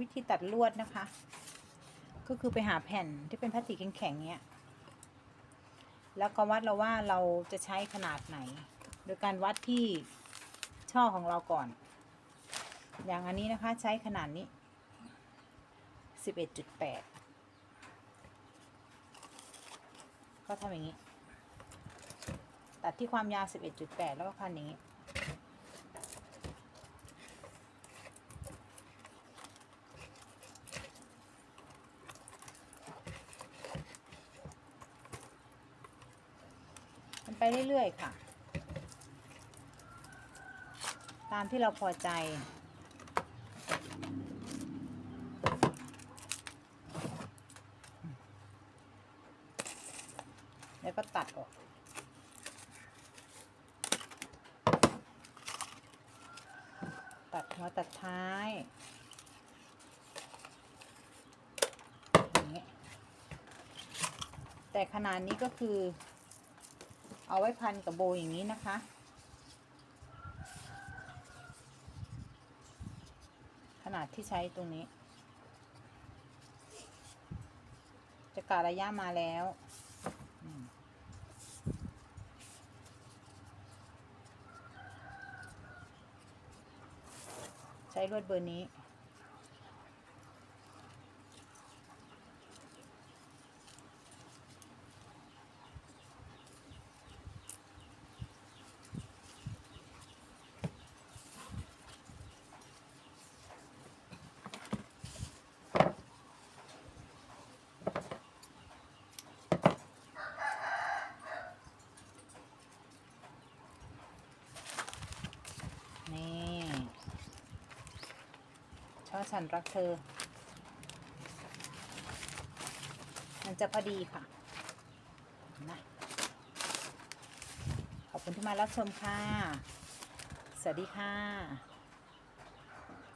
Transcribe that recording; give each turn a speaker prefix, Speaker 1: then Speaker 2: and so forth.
Speaker 1: วิธีตัดลวดนะคะ ก็คือไปหาแผ่นที่เป็นพลาสติกแข็งๆเนี้ย แล้วก็วัดเราว่าเราจะใช้ขนาดไหน โดยการวัดที่ช่อของเราก่อน อย่างอันนี้นะคะใช้ขนาดนี้ 11.8 ก็ทำอย่างนี้ ตัดที่ความยาว 11.8 แล้วก็พันอย่างนี้ ไปเรื่อยๆค่ะ ตามที่เราพอใจ แล้วก็ตัดออกตัดหัวตัดท้ายแต่ขนาดนี้ก็คือ เอาไว้พันกับโบอย่างนี้นะคะ ขนาดที่ใช้ตรงนี้ จะกะระยะมาแล้วใช้ลวดเบอร์นี้ช่อ ฉันรักเธอ มันจะพอดีค่ะนะขอบคุณที่มารับชมค่ะ สวัสดีค่ะ